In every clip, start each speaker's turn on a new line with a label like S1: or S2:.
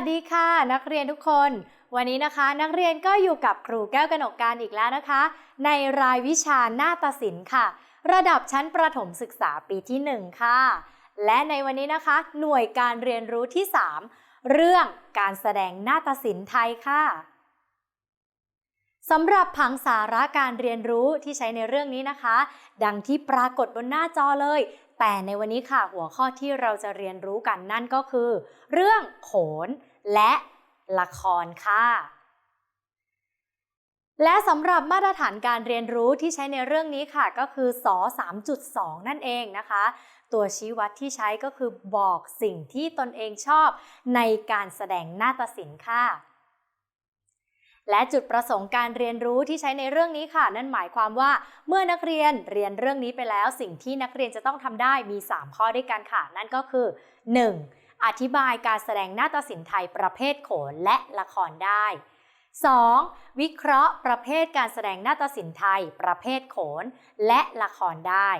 S1: วัสดีค่ะ นักเรียนทุกคน วันนี้นะคะ นักเรียนก็อยู่กับครูแก้วกนกการอีกแล้วนะคะ ในรายวิชาหน้าตศิลป์ค่ะ ระดับชั้นประถมศึกษาปีที่ 1 ค่ะ และในวันนี้นะคะ หน่วยการเรียนรู้ที่ 3 เรื่องการแสดงหน้าตศิลป์ไทยค่ะสำหรับผังสาระการเรียนรู้ที่ใช้ในเรื่องนี้นะคะ ดังที่ปรากฏบนหน้าจอเลย แต่ในวันนี้ค่ะหัวข้อที่เราจะเรียนรู้กันนั่นก็คือ เรื่องโขน และละครค่ะ และสำหรับมาตรฐานการเรียนรู้ที่ใช้ในเรื่องนี้ค่ะ ก็คือส3.2 นั่นเองนะคะ ตัวชี้วัดที่ใช้ก็คือบอกสิ่งที่ตนเองชอบในการแสดงนาฏศิลป์ค่ะและจุดประสงค์การเรียนรู้ที่ใช้ในเรื่องนี้ค่ะ นั่นหมายความว่าเมื่อนักเรียนเรียนเรื่องนี้ไปแล้ว สิ่งที่นักเรียนจะต้องทำได้มี 3 ข้อด้วยกันค่ะ นั่นก็คือ 1. อธิบายการแสดงนาฏศิลป์ไทยประเภทโขนและละครได้ 2. วิเคราะห์ประเภทการแสดงนาฏศิลป์ไทย ประเภทโขน และละครได้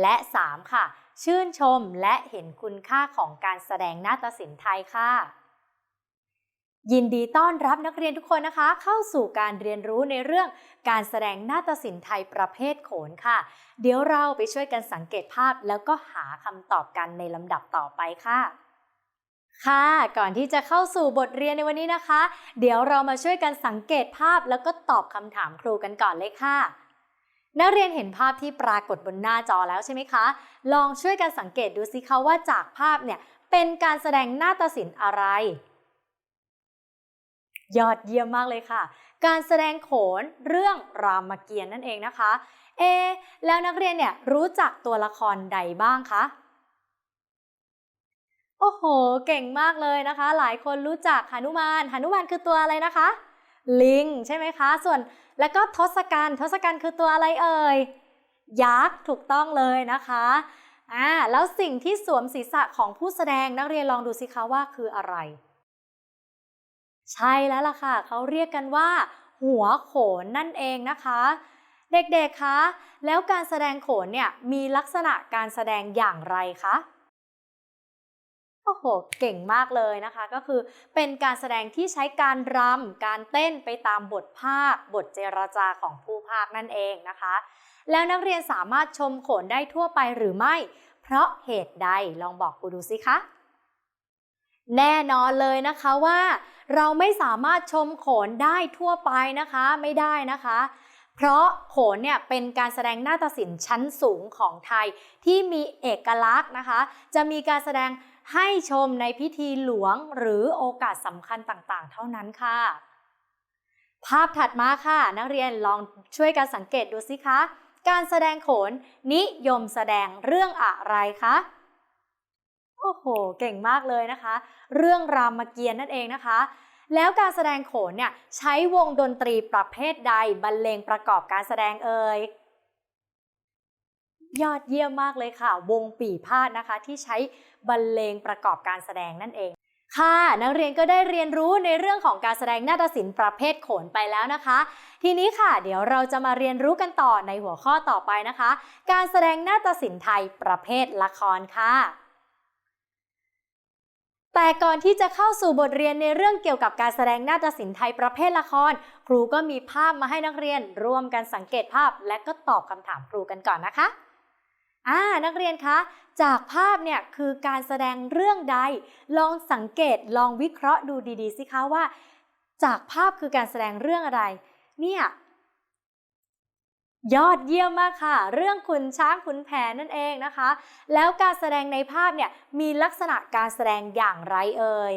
S1: และ 3. ค่ะ ชื่นชมและเห็นคุณค่าของการแสดงนาฏศิลป์ไทยค่ะ ยินดีต้อนรับนักเรียนทุกคนนะคะ เข้าสู่การเรียนรู้ในเรื่องการแสดงนาฏศิลป์ไทยประเภทโขนค่ะ เดี๋ยวเราไปช่วยกันสังเกตภาพแล้วก็หาคำตอบกันในลำดับต่อไปค่ะ ค่ะ ก่อนที่จะเข้าสู่บทเรียนในวันนี้นะคะ เดี๋ยวเรามาช่วยกันสังเกตภาพแล้วก็ตอบคำถามครูกันก่อนเลยค่ะ นักเรียนเห็นภาพที่ปรากฏบนหน้าจอแล้วใช่ไหมคะ ลองช่วยกันสังเกตดูสิคะว่าจากภาพเนี่ยเป็นการแสดงหน้าฏศิลป์อะไร ยอดเยี่ยมมากเลยค่ะ การแสดงโขนเรื่องรามเกียรติ์นั่นเองนะคะ เอ แล้วนักเรียนเนี่ยรู้จักตัวละครใดบ้างคะ โอ้โห เก่งมากเลยนะคะ หลายคนรู้จักหนุมานหนุมานคือตัวอะไรนะคะ ลิงใช่ไหมคะ ส่วนแล้วก็ทศกัณฐ์ทศกัณฐ์คือตัวอะไรเอ่ย ยักษ์ถูกต้องเลยนะคะอ่าแล้วสิ่งที่สวมศีรษะของผู้แสดงนักเรียนลองดูสิคะว่าคืออะไร ใช่แล้วล่ะค่ะ เขาเรียกกันว่า หัวโขนนั่นเองนะคะ เด็กๆคะ แล้วการแสดงโขนเนี่ยมีลักษณะการแสดงอย่างไรคะ โอ้โห เก่งมากเลยนะคะ ก็คือเป็นการแสดงที่ใช้การรำ การเต้นไปตามบทภาค บทเจรจาของผู้ภาคนั่นเองนะคะ แล้วนักเรียนสามารถชมโขนได้ทั่วไปหรือไม่ เพราะเหตุใด ลองบอกครูดูสิคะ แน่นอนเลยนะคะว่า เราไม่สามารถชมโขนได้ทั่วไปนะคะ ไม่ได้นะคะเพราะโขนเนี่ยเป็นการแสดงหน้าฏศิลป์ชั้นสูงของไทยที่มีเอกลักษณ์นะคะ จะมีการแสดง ให้ชมในพิธีหลวงหรือโอกาสสำคัญต่างๆ เท่านั้นค่ะ ภาพถัดมาค่ะ นักเรียนลองช่วยกันสังเกตดูสิคะ การแสดงโขนนิยมแสดงเรื่องอะไรคะโอ้โห เก่งมากเลยนะคะ เรื่องรามเกียรติ์นั่นเองนะคะ แล้วการแสดงโขนเนี่ยใช้วงดนตรีประเภทใดบรรเลงประกอบการแสดงเอ่ย ยอดเยี่ยมมากเลยค่ะ วงปีพาดนะคะ ที่ใช้บรรเลงประกอบการแสดงนั่นเอง ค่ะ นักเรียนก็ได้เรียนรู้ในเรื่องของการแสดงนาฏศิลป์ประเภทโขนไปแล้วนะคะ ทีนี้ค่ะ เดี๋ยวเราจะมาเรียนรู้กันต่อในหัวข้อต่อไปนะคะ การแสดงนาฏศิลป์ไทยประเภทละครค่ะแต่ก่อนที่จะเข้าสู่บทเรียนในเรื่องเกี่ยวกับการแสดงนาฏศิลป์ไทยประเภทละคร ครูก็มีภาพมาให้นักเรียนร่วมกันสังเกตภาพ และก็ตอบคำถามครูกันก่อนนะคะ อ่านักเรียนคะ จากภาพเนี่ยคือการแสดงเรื่องใด ลองสังเกตลองวิเคราะห์ดูดีๆสิคะว่า จากภาพคือการแสดงเรื่องอะไร เนี่ยยอดเยี่ยมมากค่ะ เรื่องขุนช้างขุนแผนนั่นเองนะคะ แล้วการแสดงในภาพเนี่ยมีลักษณะการแสดงอย่างไรเอ่ย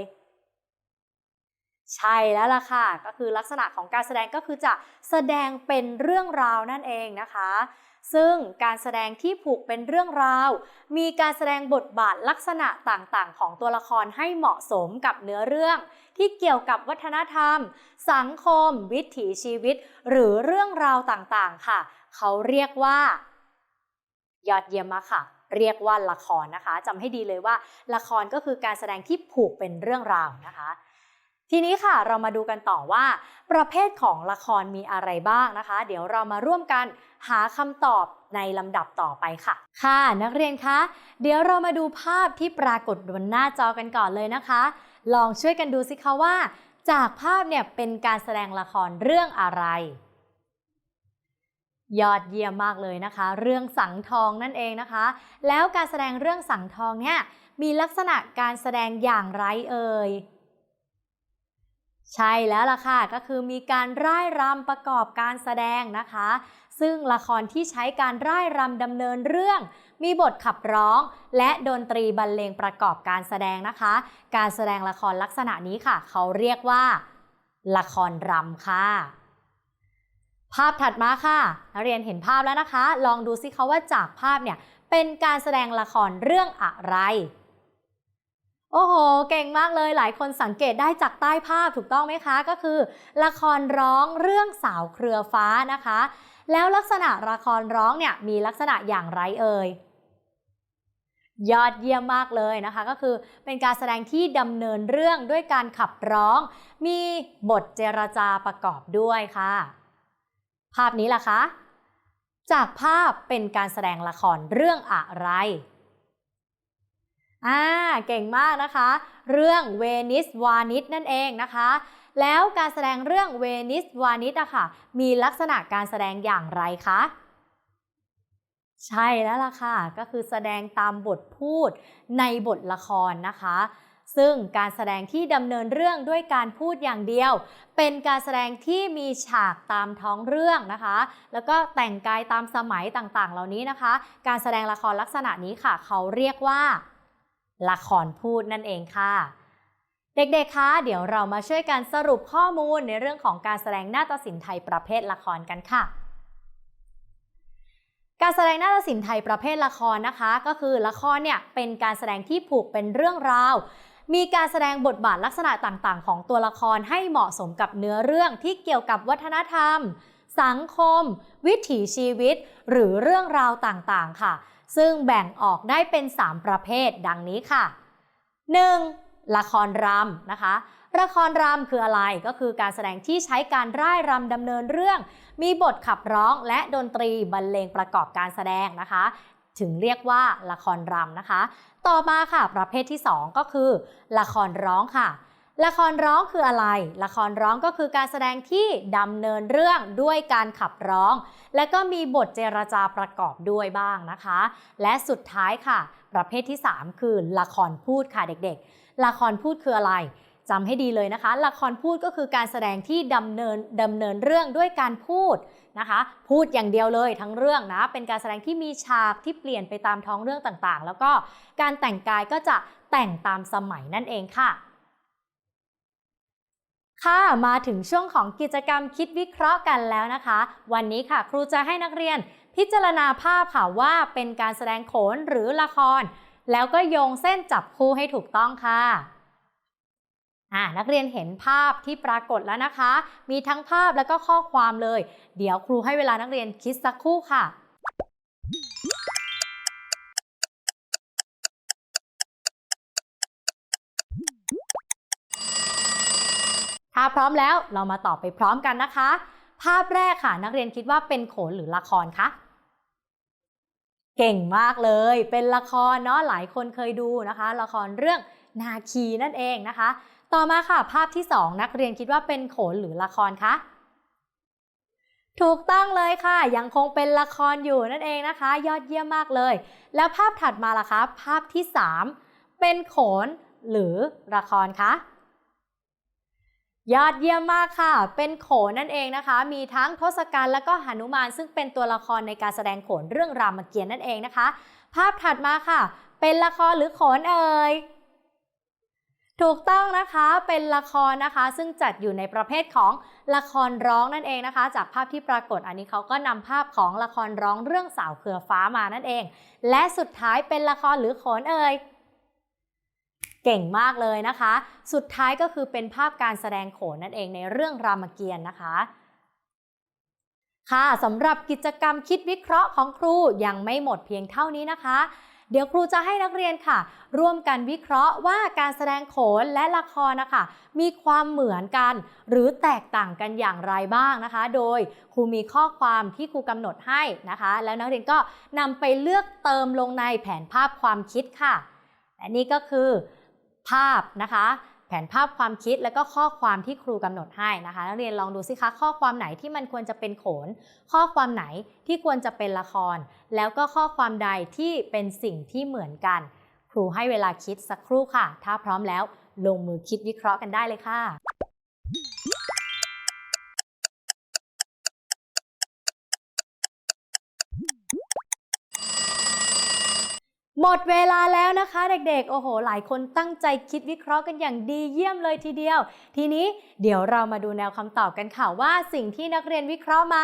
S1: ใช่แล้วล่ะค่ะ ก็คือลักษณะของการแสดงก็คือจะแสดงเป็นเรื่องราวนั่นเองนะคะ ซึ่งการแสดงที่ผูกเป็นเรื่องราว มีการแสดงบทบาทลักษณะต่างๆ ของตัวละครให้เหมาะสมกับเนื้อเรื่อง ที่เกี่ยวกับวัฒนธรรม สังคม วิถีชีวิต หรือเรื่องราวต่างๆ ค่ะ เขาเรียกว่า ยอดเยี่ยมมากค่ะ เรียกว่าละครนะคะจำให้ดีเลยว่า ละครก็คือการแสดงที่ผูกเป็นเรื่องราวนะคะ ทีนี้ค่ะเรามาดูกันต่อว่า ประเภทของละครมีอะไรบ้างนะคะ เดี๋ยวเรามาร่วมกันหาคำตอบในลำดับต่อไปค่ะ ค่ะนักเรียนคะ เดี๋ยวเรามาดูภาพที่ปรากฏบนหน้าจอกันก่อนเลยนะคะ ลองช่วยกันดูสิคะว่า จากภาพเนี่ยเป็นการแสดงละครเรื่องอะไร ยอดเยี่ยมมากเลยนะคะ เรื่องสังทองนั่นเองนะคะ แล้วการแสดงเรื่องสังทองเนี่ยมีลักษณะการแสดงอย่างไรเอ่ย ใช่แล้วล่ะค่ะ ก็คือมีการร่ายรำประกอบการแสดงนะคะ ซึ่งละครที่ใช้การร่ายรำดำเนินเรื่อง มีบทขับร้อง และดนตรีบรรเลงประกอบการแสดงนะคะ การแสดงละครลักษณะนี้ค่ะ เขาเรียกว่า ละครรำค่ะ ภาพถัดมาค่ะนักเรียนเห็นภาพแล้วนะคะ ลองดูซิคะว่าจากภาพเนี่ยเป็นการแสดงละครเรื่องอะไร โอ้โห เก่งมากเลย หลายคนสังเกตได้จากใต้ภาพถูกต้องไหมคะ ก็คือ ละครร้องเรื่องสาวเครือฟ้านะคะ แล้วลักษณะละครร้องเนี่ยมีลักษณะอย่างไรเอ่ย ยอดเยี่ยมมากเลยนะคะ ก็คือเป็นการแสดงที่ดำเนินเรื่องด้วยการขับร้อง มีบทเจรจาประกอบด้วยค่ะ ภาพนี้ล่ะคะ จากภาพเป็นการแสดงละครเรื่องอะไร อ่าเก่งมากนะคะ เรื่องเวนิสวานิสนั่นเองนะคะ แล้วการแสดงเรื่องเวนิสวานิสอะค่ะมีลักษณะการแสดงอย่างไรคะใช่แล้วล่ะค่ะ ก็คือแสดงตามบทพูดในบทละครนะคะ ซึ่งการแสดงที่ดำเนินเรื่องด้วยการพูดอย่างเดียว เป็นการแสดงที่มีฉากตามท้องเรื่องนะคะ แล้วก็แต่งกายตามสมัยต่างๆ เหล่านี้นะคะ การแสดงละครลักษณะนี้ค่ะ เขาเรียกว่า ละครพูดนั่นเองค่ะ เด็กๆ คะ เดี๋ยวเรามาช่วยกันสรุปข้อมูลในเรื่องของการแสดงนาฏศิลป์ไทยประเภทละครกันค่ะ การแสดงนาฏศิลป์ไทยประเภทละครนะคะ ก็คือละครเนี่ยเป็นการแสดงที่ผูกเป็นเรื่องราว มีการแสดงบทบาทลักษณะต่างๆ ของตัวละครให้เหมาะสมกับเนื้อเรื่องที่เกี่ยวกับวัฒนธรรม สังคม วิถีชีวิต หรือเรื่องราวต่างๆ ค่ะ ซึ่งแบ่งออกได้เป็น 3 ประเภทดังนี้ค่ะ 1. ละครรำนะคะ ละครรำคืออะไรก็คือการแสดงที่ใช้การร่ายรำดำเนินเรื่อง มีบทขับร้องและดนตรีบรรเลงประกอบการแสดงนะคะ ถึงเรียกว่าละครรำนะคะ ต่อมาค่ะประเภทที่ 2 ก็คือ ละครร้องค่ะ ละครร้องคืออะไร ละครร้องก็คือการแสดงที่ดำเนินเรื่องด้วยการขับร้อง และก็มีบทเจรจาประกอบด้วยบ้างนะคะ และสุดท้ายค่ะ ประเภทที่ 3 คือละครพูดค่ะเด็กๆ ละครพูดคืออะไรจำให้ดีเลยนะคะ ละครพูดก็คือการแสดงที่ดำเนินดำเนินเรื่องด้วยการพูดนะคะ พูดอย่างเดียวเลยทั้งเรื่องนะ เป็นการแสดงที่มีฉากที่เปลี่ยนไปตามท้องเรื่องต่างๆ แล้วก็การแต่งกายก็จะแต่งตามสมัยนั่นเองค่ะ ค่ะมาถึงช่วงของกิจกรรมคิดวิเคราะห์กันแล้วนะคะ วันนี้ค่ะครูจะให้นักเรียน พิจารณาภาพค่ะว่าเป็นการแสดงโขนหรือละคร แล้วก็โยงเส้นจับคู่ให้ถูกต้องค่ะอ่านักเรียนเห็นภาพที่ปรากฏแล้วนะคะ มีทั้งภาพแล้วก็ข้อความเลย เดี๋ยวครูให้เวลานักเรียนคิดสักครู่ค่ะ ถ้าพร้อมแล้วเรามาตอบไปพร้อมกันนะคะ ภาพแรกค่ะ นักเรียนคิดว่าเป็นโขนหรือละครคะเก่งมากเลย เป็นละครเนาะหลายคนเคยดูนะคะ ละครเรื่องนาคีนั่นเองนะคะ ต่อมาค่ะ ภาพที่ 2 นักเรียนคิดว่าเป็นโขนหรือละครคะถูกต้องเลยค่ะ ยังคงเป็นละครอยู่นั่นเองนะคะ ยอดเยี่ยมมากเลย แล้วภาพถัดมาล่ะคะ ภาพที่ 3 เป็นโขนหรือละครคะ ยอดเยี่ยมมากค่ะ เป็นโขนนั่นเองนะคะ มีทั้งทศกัณฐ์และก็หนุมาน ซึ่งเป็นตัวละครในการแสดงโขนเรื่องรามเกียรติ์นั่นเองนะคะ ภาพถัดมาค่ะ เป็นละครหรือโขนเอ่ย ถูกต้องนะคะ เป็นละครนะคะ ซึ่งจัดอยู่ในประเภทของละครร้องนั่นเองนะคะ จากภาพที่ปรากฏอันนี้เขาก็นำภาพของละครร้องเรื่องสาวเครือฟ้ามานั่นเอง และสุดท้ายเป็นละครหรือโขนเอ่ย เก่งมากเลยนะคะ สุดท้ายก็คือเป็นภาพการแสดงโขนนั่นเองในเรื่องรามเกียรติ์นะคะค่ะสำหรับกิจกรรมคิดวิเคราะห์ของครูยังไม่หมดเพียงเท่านี้นะคะ เดี๋ยวครูจะให้นักเรียนค่ะ ร่วมกันวิเคราะห์ว่าการแสดงโขนและละครนะคะ มีความเหมือนกัน หรือแตกต่างกันอย่างไรบ้างนะคะ โดยครูมีข้อความที่ครูกำหนดให้นะคะ แล้วนักเรียนก็นำไปเลือกเติมลงในแผนภาพความคิดค่ะและนี่ก็คือ ภาพนะคะ แผนภาพความคิดและก็ข้อความที่ครูกำหนดให้นะคะนักเรียนลองดูสิคะข้อความไหนที่มันควรจะเป็นโขน ข้อความไหนที่ควรจะเป็นละคร แล้วก็ข้อความใดที่เป็นสิ่งที่เหมือนกัน ครูให้เวลาคิดสักครู่ค่ะ ถ้าพร้อมแล้วลงมือคิดวิเคราะห์กันได้เลยค่ะ หมดเวลาแล้วนะคะเด็กๆ โอ้โห หลายคนตั้งใจคิดวิเคราะห์กันอย่างดีเยี่ยมเลยทีเดียว ทีนี้เดี๋ยวเรามาดูแนวคำตอบกันค่ะว่าสิ่งที่นักเรียนวิเคราะห์มา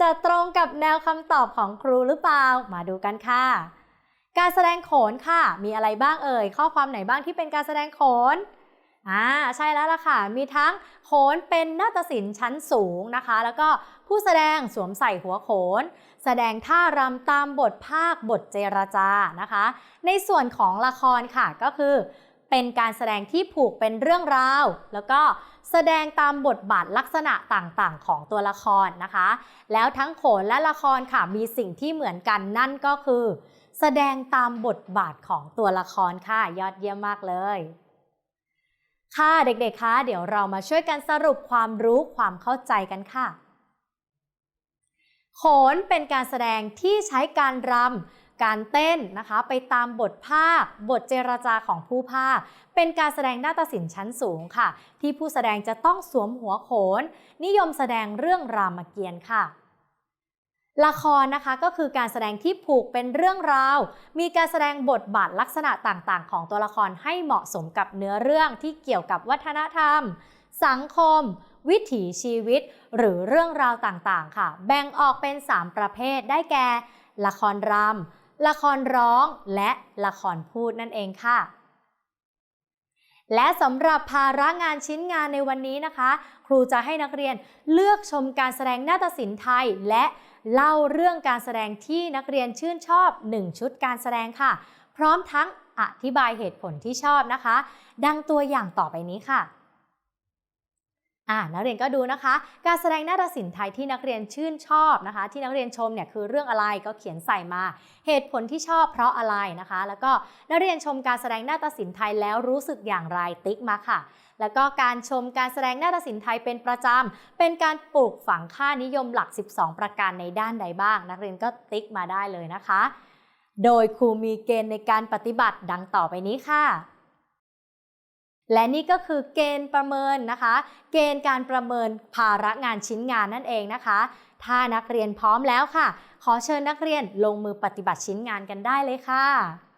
S1: จะตรงกับแนวคำตอบของครูหรือเปล่า มาดูกันค่ะ การแสดงโขนค่ะ มีอะไรบ้างเอ่ย ข้อความไหนบ้างที่เป็นการแสดงโขน อ่าใช่แล้วล่ะค่ะ มีทั้งโขนเป็นนาฏศิลป์ชั้นสูงนะคะ แล้วก็ผู้แสดงสวมใส่หัวโขน แสดงท่ารำตามบทภาคบทเจรจานะคะ ในส่วนของละครค่ะก็คือ เป็นการแสดงที่ผูกเป็นเรื่องราว แล้วก็แสดงตามบทบาทลักษณะต่างๆ ของตัวละครนะคะ แล้วทั้งโขนและละครค่ะมีสิ่งที่เหมือนกันนั่นก็คือ แสดงตามบทบาทของตัวละครค่ะยอดเยี่ยมมากเลย ค่ะเด็กๆ คะ เดี๋ยวเรามาช่วยกันสรุปความรู้ความเข้าใจกันค่ะ โขนเป็นการแสดงที่ใช้การรำ การเต้นนะคะ ไปตามบทภาค บทเจรจาของผู้ภาค เป็นการแสดงนาฏศิลป์ชั้นสูงค่ะ ที่ผู้แสดงจะต้องสวมหัวโขน นิยมแสดงเรื่องรามเกียรติ์ค่ะ ละครนะคะก็คือการแสดงที่ผูกเป็นเรื่องราว มีการแสดงบทบาทลักษณะต่างๆ ของตัวละครให้เหมาะสมกับเนื้อเรื่องที่เกี่ยวกับวัฒนธรรม สังคม วิถีชีวิต หรือเรื่องราวต่างๆ ค่ะ แบ่งออกเป็น 3 ประเภทได้แก่ ละครรำละครร้องและละครพูดนั่นเองค่ะและสำหรับภาระงานชิ้นงานในวันนี้นะคะ ครูจะให้นักเรียนเลือกชมการแสดงนาฏศิลป์ไทยและ เล่าเรื่องการแสดงที่นักเรียนชื่นชอบ 1 ชุดการแสดงค่ะ พร้อมทั้งอธิบายเหตุผลที่ชอบนะคะ ดังตัวอย่างต่อไปนี้ค่ะ อ่านักเรียนก็ดูนะคะ การแสดงนาฏศิลป์ไทยที่นักเรียนชื่นชอบนะคะ ที่นักเรียนชมเนี่ยคือเรื่องอะไรก็เขียนใส่มา เหตุผลที่ชอบเพราะอะไรนะคะ แล้วก็นักเรียนชมการแสดงนาฏศิลป์ไทยแล้วรู้สึกอย่างไรติ๊กมาค่ะ แล้วก็การชมการแสดงนาฏศิลป์ไทยเป็นประจำเป็นการปลูกฝังค่านิยมหลัก 12 ประการในด้านใดบ้าง นักเรียนก็ติ๊กมาได้เลยนะคะ โดยครูมีเกณฑ์ในการปฏิบัติดังต่อไปนี้ค่ะ และนี่ก็คือเกณฑ์ประเมินนะคะ เกณฑ์การประเมินภาระงานชิ้นงานนั่นเองนะคะ ถ้านักเรียนพร้อมแล้วค่ะ ขอเชิญนักเรียนลงมือปฏิบัติชิ้นงานกันได้เลยค่ะ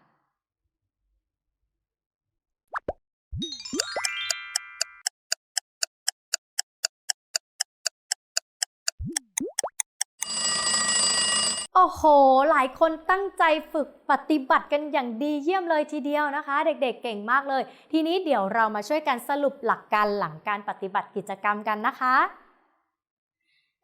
S1: โอ้โห หลายคนตั้งใจฝึกปฏิบัติกันอย่างดีเยี่ยมเลยทีเดียวนะคะ เด็กๆ เก่งมากเลย ทีนี้เดี๋ยวเรามาช่วยกันสรุปหลักการหลังการปฏิบัติกิจกรรมกันนะคะ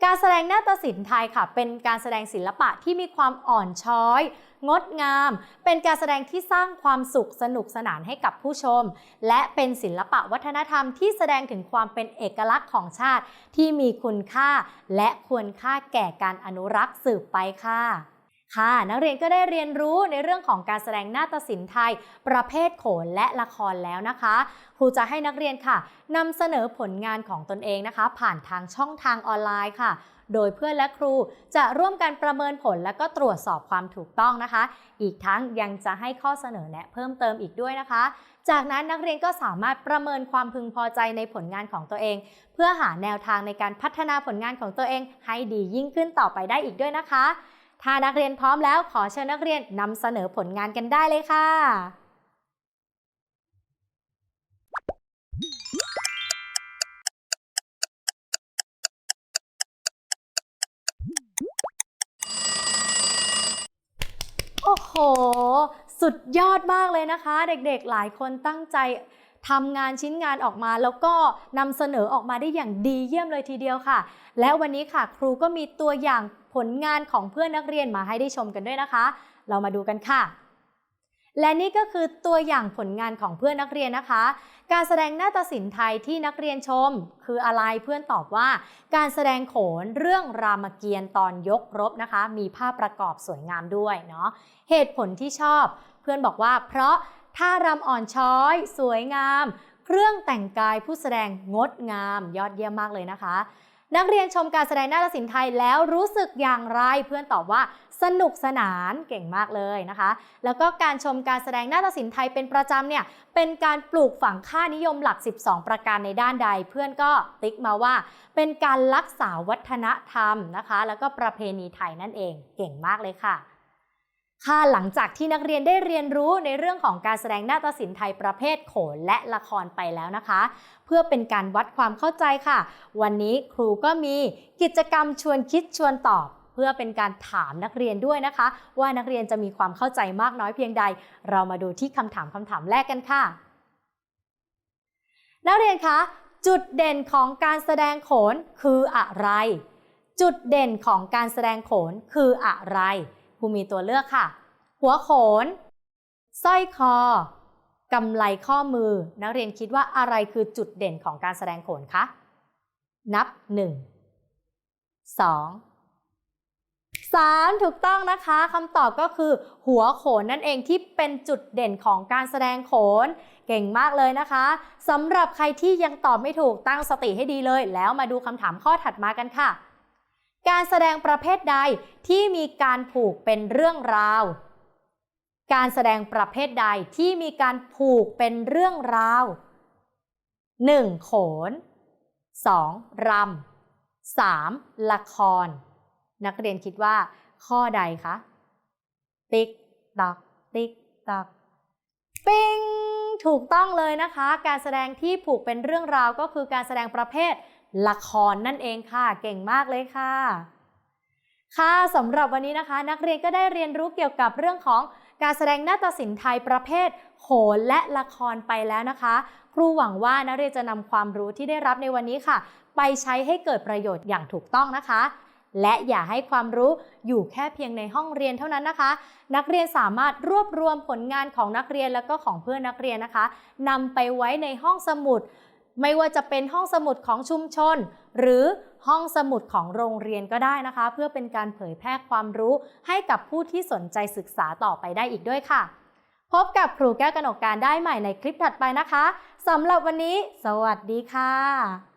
S1: การแสดงนาฏศิลป์ไทยค่ะ เป็นการแสดงศิลปะที่มีความอ่อนช้อย งดงาม เป็นการแสดงที่สร้างความสุขสนุกสนานให้กับผู้ชม และเป็นศิลปะวัฒนธรรมที่แสดงถึงความเป็นเอกลักษณ์ของชาติที่มีคุณค่า และควรค่าแก่การอนุรักษ์สืบไปค่ะ ค่ะ นักเรียนก็ได้เรียนรู้ในเรื่องของการแสดงนาฏศิลป์ไทย ประเภทโขนและละครแล้วนะคะ ครูจะให้นักเรียนค่ะนำเสนอผลงานของตนเองนะคะ ผ่านทางช่องทางออนไลน์ค่ะ โดยเพื่อนและครูจะร่วมกันประเมินผลและก็ตรวจสอบความถูกต้องนะคะ อีกทั้งยังจะให้ข้อเสนอแนะเพิ่มเติมอีกด้วยนะคะ จากนั้นนักเรียนก็สามารถประเมินความพึงพอใจในผลงานของตัวเอง เพื่อหาแนวทางในการพัฒนาผลงานของตัวเอง ให้ดียิ่งขึ้นต่อไปได้อีกด้วยนะคะ ถ้านักเรียนพร้อมแล้วขอเชิญนักเรียนนำเสนอผลงานกันได้เลยค่ะ โอ้โห สุดยอดมากเลยนะคะ เด็กๆหลายคนตั้งใจทำงานชิ้นงานออกมาแล้วก็นำเสนอออกมาได้อย่างดีเยี่ยมเลยทีเดียวค่ะ และวันนี้ค่ะ ครูก็มีตัวอย่าง ผลงานของเพื่อนนักเรียนมาให้ได้ชมกันด้วยนะคะ เรามาดูกันค่ะ และนี่ก็คือตัวอย่างผลงานของเพื่อนนักเรียนนะคะ การแสดงนาฏศิลป์ไทยที่นักเรียนชม คืออะไรเพื่อนตอบว่า การแสดงโขนเรื่องรามเกียรติ์ตอนยกรบนะคะ มีภาพประกอบสวยงามด้วยเนาะเหตุผลที่ชอบ เพื่อนบอกว่าเพราะท่ารำอ่อนช้อย สวยงาม เครื่องแต่งกายผู้แสดงงดงาม ยอดเยี่ยมมากเลยนะคะ นักเรียนชมการแสดงนาฏศิลป์ไทยแล้วรู้สึกอย่างไร เพื่อนตอบว่าสนุกสนานเก่งมากเลยนะคะ แล้วก็การชมการแสดงนาฏศิลป์ไทยเป็นประจำเนี่ยเป็นการปลูกฝังค่านิยมหลัก 12 ประการในด้านใด เพื่อนก็ติ๊กมาว่า เป็นการรักษาวัฒนธรรมนะคะ แล้วก็ประเพณีไทยนั่นเองเก่งมากเลยค่ะ ค่ะหลังจากที่นักเรียนได้เรียนรู้ในเรื่องของการแสดงนาฏศิลป์ไทยประเภทโขนและละครไปแล้วนะคะ เพื่อเป็นการวัดความเข้าใจค่ะ วันนี้ครูก็มีกิจกรรมชวนคิดชวนตอบ เพื่อเป็นการถามนักเรียนด้วยนะคะ ว่านักเรียนจะมีความเข้าใจมากน้อยเพียงใด เรามาดูที่คำถามคำถามแรกกันค่ะ นักเรียนคะจุดเด่นของการแสดงโขนคืออะไร จุดเด่นของการแสดงโขนคืออะไร ครูมีตัวเลือกค่ะ หัวโขนสร้อยคอกำไลข้อมือ นักเรียนคิดว่าอะไรคือจุดเด่นของการแสดงโขนคะ นับ 1 2 3 ถูกต้องนะคะคำตอบก็คือ หัวโขนนั่นเองที่เป็นจุดเด่นของการแสดงโขน เก่งมากเลยนะคะสำหรับใครที่ยังตอบไม่ถูกตั้งสติให้ดีเลย แล้วมาดูคำถามข้อถัดมากันค่ะ การแสดงประเภทใดที่มีการผูกเป็นเรื่องราว การแสดงประเภทใดที่มีการผูกเป็นเรื่องราว 1. โขน 2. รำ 3. ละคร นักเรียนคิดว่า ข้อใดคะ ติ๊กตัก ติ๊กตัก ปิ้ง ถูกต้องเลยนะคะ การแสดงที่ผูกเป็นเรื่องราวก็คือการแสดงประเภท ละครนั่นเองค่ะ เก่งมากเลยค่ะ ค่ะสำหรับวันนี้นะคะ นักเรียนก็ได้เรียนรู้เกี่ยวกับเรื่องของการแสดงนาฏศิลป์ไทยประเภท โขนและละครไปแล้วนะคะ ครูหวังว่านักเรียนจะนำความรู้ที่ได้รับในวันนี้ค่ะ ไปใช้ให้เกิดประโยชน์อย่างถูกต้องนะคะและอย่าให้ความรู้อยู่แค่เพียงในห้องเรียนเท่านั้นนะคะ นักเรียนสามารถรวบรวมผลงานของนักเรียนแล้วก็ของเพื่อนนักเรียนนะคะนำไปไว้ในห้องสมุด ไม่ว่าจะเป็นห้องสมุดของชุมชน หรือห้องสมุดของโรงเรียนก็ได้นะคะ เพื่อเป็นการเผยแพร่ความรู้ให้กับผู้ที่สนใจศึกษาต่อไปได้อีกด้วยค่ะ พบกับครูแก้วกนกการได้ใหม่ในคลิปถัดไปนะคะสำหรับวันนี้ สวัสดีค่ะ